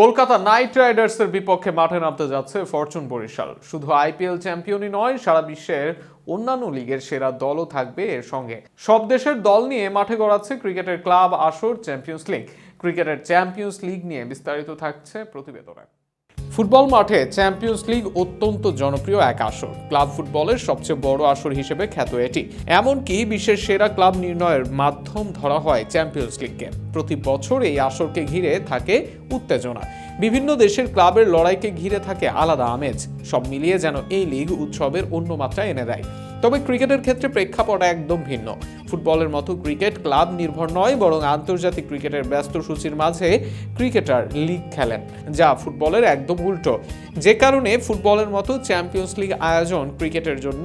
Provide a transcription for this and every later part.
Kolkata night রাইডার্সের বিপক্ষে মাঠে নামতে যাচ্ছে ফরচুন বরিশাল। শুধু আইপিএল চ্যাম্পিয়নই নয়, সারা বিশ্বের অন্যান্য লিগের সেরা দলও থাকবে এর সঙ্গে। সব দেশের দল নিয়ে মাঠে গড়াচ্ছে ক্রিকেটের ক্লাব আসর চ্যাম্পিয়ন্স লিগ। ক্রিকেটের চ্যাম্পিয়ন্স লিগ নিয়ে বিস্তারিত থাকছে প্রতিবেদনে। ফুটবল মাঠে চ্যাম্পিয়ন্স লিগ অত্যন্ত জনপ্রিয় এক আসর। ক্লাব ফুটবলের সবচেয়ে বড় আসর হিসেবে খ্যাত এটি। এমনকি বিশ্বের সেরা ক্লাব নির্ণয়ের মাধ্যম ধরা হয় চ্যাম্পিয়ন্স লিগকে। প্রতি বছর এই আসরকে ঘিরে থাকে উত্তেজনা। বিভিন্ন দেশের ক্লাবের লড়াইকে ঘিরে থাকে আলাদা আমেজ। সব মিলিয়ে যেন এই লিগ উৎসবের অন্য মাত্রা এনে দেয়। তবে ক্রিকেটের ক্ষেত্রে প্রেক্ষাপট একদম ভিন্ন। ফুটবলের মতো ক্রিকেট ক্লাব নির্ভর নয়, বরং আন্তর্জাতিক ক্রিকেটের ব্যস্ত সূচির মাঝে ক্রিকেটার লিগ খেলেন, যা ফুটবলের একদম উল্টো। যে কারণে ফুটবলের মতো চ্যাম্পিয়ন্স লিগ আয়োজন ক্রিকেটের জন্য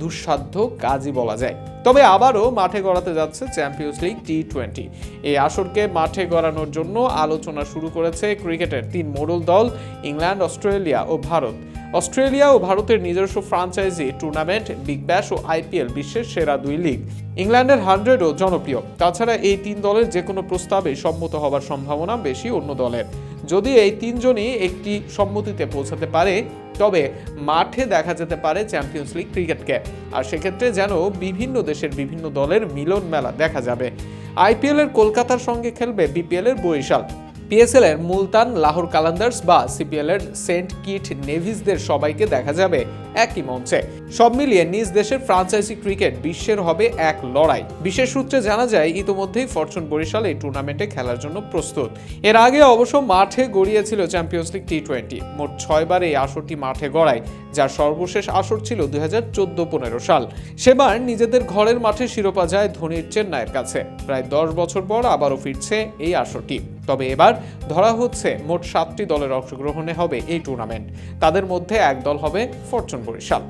দুঃসাধ্য কাজই বলা যায়। তবে আবারও মাঠে গড়াতে যাচ্ছে চ্যাম্পিয়ন্স লিগ টি টোয়েন্টি এই আসরকে মাঠে গড়ানোর জন্য আলোচনা শুরু করেছে ক্রিকেটের তিন মোড়ল দল, ইংল্যান্ড, অস্ট্রেলিয়া ও ভারত। অস্ট্রেলিয়া ও ভারতের নিজস্ব ফ্রাঞ্চাইজি টুর্নামেন্ট, বিগ ব্যাশ ও আইপিএল বিশ্বের সেরা দুই লিগ। ইংল্যান্ডের হান্ড্রেডও জনপ্রিয়। তাছাড়া এই তিন দলের যে কোনো প্রস্তাবে সম্মত হবার সম্ভাবনা বেশি অন্য দলের। যদি এই তিনজনই একটি সম্মতিতে পৌঁছাতে পারে, তবে মাঠে দেখা যেতে পারে চ্যাম্পিয়ন্স লিগ ক্রিকেটকে। আর সেক্ষেত্রে যেন বিভিন্ন দেশের বিভিন্ন দলের মিলন মেলা দেখা যাবে। আইপিএল এর কলকাতার সঙ্গে খেলবে বিপিএল এর বরিশাল। পিএসএল এর মুলতান, লাহোর কালান্দার্স বা সিপিএল এর সেন্ট কিট নেভিসদের সবাইকে দেখা যাবে একই মঞ্চে। সব মিলিয়ে নিজ দেশের ফ্রাঞ্চাইজি ক্রিকেট বিশ্বের হবে এক লড়াই। বিশেষ সূত্রে জানা যায়, ইতোমধ্যেই ফরচুন বরিশাল এই টুর্নামেন্টে খেলার জন্য প্রস্তুত। এর আগে অবশ্য মাঠে গড়িয়েছিল চ্যাম্পিয়ন্স লিগ টি টোয়েন্টি মোট ছয়বার এই আসরটি মাঠে গড়ায়, যার সর্বশেষ আসর ছিল দুই হাজার চোদ্দ পনেরো সাল। সেবার নিজেদের ঘরের মাঠে শিরোপা যায় ধোনির চেন্নাইয়ের কাছে। প্রায় দশ বছর পর আবারও ফিরছে এই আসরটি। তবে এবার ধরা হচ্ছে মোট সাতটি দলের অংশগ্রহণে হবে এই টুর্নামেন্ট। তাদের মধ্যে এক দল হবে ফরচুন বরিশাল।